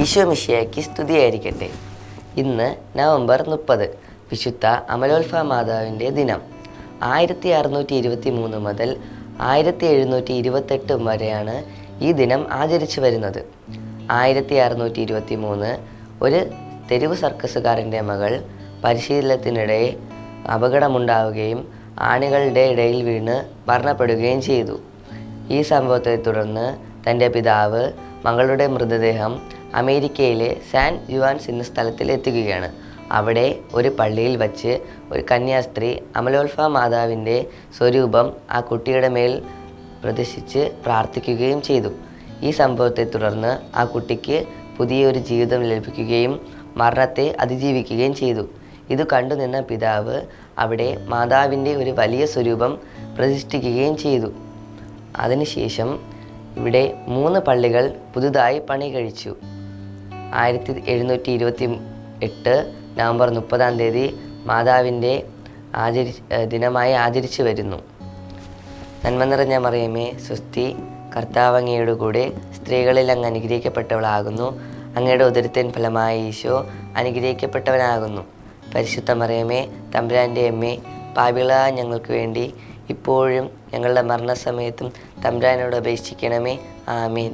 ഈശോ മിശിയാക്കി സ്തുതിയായിരിക്കട്ടെ. ഇന്ന് നവംബർ മുപ്പത് വിശുദ്ധ അമലോത്ഭവ മാതാവിന്റെ ദിനം. ആയിരത്തി അറുന്നൂറ്റി ഇരുപത്തി മൂന്ന് മുതൽ ആയിരത്തി എഴുന്നൂറ്റി ഇരുപത്തെട്ട് വരെയാണ് ഈ ദിനം ആചരിച്ചു വരുന്നത്. ആയിരത്തി അറുന്നൂറ്റി ഇരുപത്തി മൂന്ന് ഒരു തെരുവ് സർക്കസുകാരന്റെ മകൾ പരിശീലനത്തിനിടെ അപകടമുണ്ടാവുകയും ആണികളുടെ ഇടയിൽ വീണ് മരണപ്പെടുകയും ചെയ്തു. ഈ സംഭവത്തെ തുടർന്ന് തന്റെ പിതാവ് മകളുടെ മൃതദേഹം അമേരിക്കയിലെ സാൻ ജുവാൻസ് എന്ന സ്ഥലത്തിൽ എത്തുകയാണ്. അവിടെ ഒരു പള്ളിയിൽ വച്ച് ഒരു കന്യാസ്ത്രീ അമലോൽഫ മാതാവിന്റെ സ്വരൂപം ആ കുട്ടിയുടെ മേൽ പ്രദർശിച്ച് പ്രാർത്ഥിക്കുകയും ചെയ്തു. ഈ സംഭവത്തെ തുടർന്ന് ആ കുട്ടിക്ക് പുതിയൊരു ജീവിതം ലഭിക്കുകയും മരണത്തെ അതിജീവിക്കുകയും ചെയ്തു. ഇത് കണ്ടുനിന്ന പിതാവ് അവിടെ മാതാവിന്റെ ഒരു വലിയ സ്വരൂപം പ്രതിഷ്ഠിക്കുകയും ചെയ്തു. അതിനുശേഷം ഇവിടെ മൂന്ന് പള്ളികൾ പുതുതായി പണി കഴിച്ചു ആയിരത്തി എഴുന്നൂറ്റി ഇരുപത്തി എട്ട് നവംബർ മുപ്പതാം തീയതി മാതാവിന്റെ ആചരി ദിനമായി ആചരിച്ചു വരുന്നു. നന്മ നിറഞ്ഞ മറിയമേ സുസ്തി കർത്താവങ്ങയുടെ കൂടെ സ്ത്രീകളിൽ അങ്ങ് അനുഗ്രഹിക്കപ്പെട്ടവളാകുന്നു. അങ്ങയുടെ ഉദരത്തിൻ ഫലമായ ഈശോ അനുഗ്രഹിക്കപ്പെട്ടവനാകുന്നു. പരിശുദ്ധ മറിയമേ തമ്പുരാന്റെ അമ്മേ പാപികളായ ഞങ്ങൾക്ക് വേണ്ടി ഇപ്പോഴും ഞങ്ങളുടെ മരണസമയത്തും തമ്പുരാനോട് അപേക്ഷിക്കണമേ. ആമീൻ.